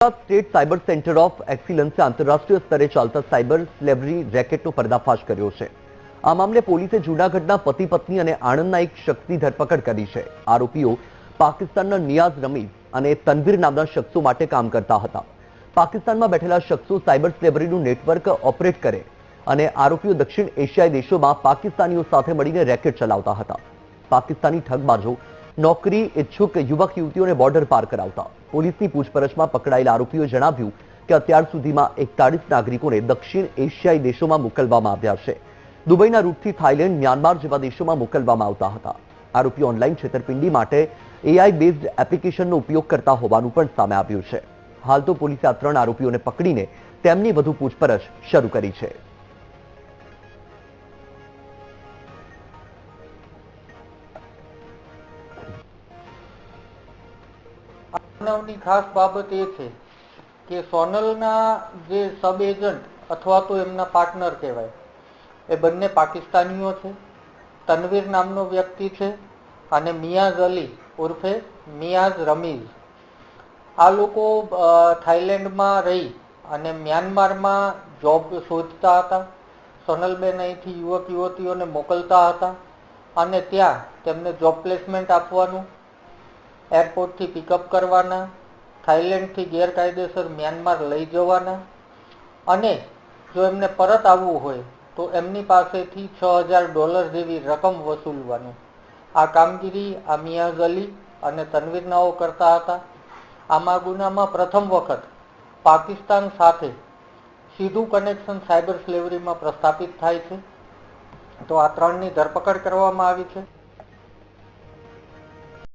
State cyber centre of એક્સિલન્સે આંતરરાષ્ટ્રીય સ્તરે ચાલતા સાયબર સ્લેવરી રેકેટનો પર્દાફાશ કર્યો છે. આ મામલે પોલીસે જૂનાગઢના પતિ પત્ની અને આણંદના એક શખ્સની ધરપકડ કરી છે. આરોપીઓ પાકિસ્તાનના નિયાઝ રમીઝ અને તનવીર નામના શખ્સો માટે કામ કરતા હતા. પાકિસ્તાનમાં બેઠેલા શખ્સો સાયબર સ્લેવરીનું નેટવર્ક ઓપરેટ કરે અને આરોપીઓ દક્ષિણ એશિયાઈ દેશોમાં પાકિસ્તાનીઓ સાથે મળીને રેકેટ ચલાવતા હતા. પાકિસ્તાની ઠગબાજો નોકરી ઇચ્છુક યુવક યુવતીઓને બોર્ડર પાર કરાવતા પોલીસની પૂછપરછમાં પકડાયેલા આરોપીઓએ જણાવ્યું કે અત્યાર સુધીમાં એકતાળીસ નાગરિકોને દક્ષિણ એશિયાઈ દેશોમાં મોકલવામાં આવ્યા છે. દુબઈના રૂટથી થાઇલેન્ડ, મ્યાનમાર જેવા દેશોમાં મોકલવામાં આવતા હતા. આરોપીઓ ઓનલાઈન છેતરપિંડી માટે એઆઈ બેઝડ એપ્લિકેશનનો ઉપયોગ કરતા હોવાનું પણ સામે આવ્યું છે. હાલ તો પોલીસે આ ત્રણ આરોપીઓને પકડીને તેમની વધુ પૂછપરછ શરૂ કરી છે. બનાવની ખાસ બાબત એ છે કે સોનલના જે સબ એજન્ટ અથવા તો એમના પાર્ટનર કહેવાય, એ બંને પાકિસ્તાનીઓ છે. તનવીર નામનો વ્યક્તિ છે અને મિયાઝ અલી ઉર્ફે મિયાઝ રમીઝ. આ લોકો થાઈલેન્ડમાં રહી અને મ્યાનમારમાં જોબ શોધતા હતા. સોનલબેન અહીંથી યુવક યુવતીઓને મોકલતા હતા અને ત્યાં તેમને જોબ પ્લેસમેન્ટ આપવાનું એરપોર્ટથી પિકઅપ કરવાના થાઈલેન્ડથી ગેરકાયદેસર મ્યાનમાર લઈ જવાના અને જો એમને પરત આવવું હોય તો એમની પાસેથી છ હજાર ડોલર જેવી રકમ વસૂલવાનું. આ કામગીરી આ મિયાઝ અલી અને તનવીરનાઓ કરતા હતા. આમાં ગુનામાં પ્રથમ વખત પાકિસ્તાન સાથે સીધું કનેક્શન સાયબર સ્લેવરીમાં પ્રસ્થાપિત થાય છે. તો આ ત્રણની ધરપકડ કરવામાં આવી છે.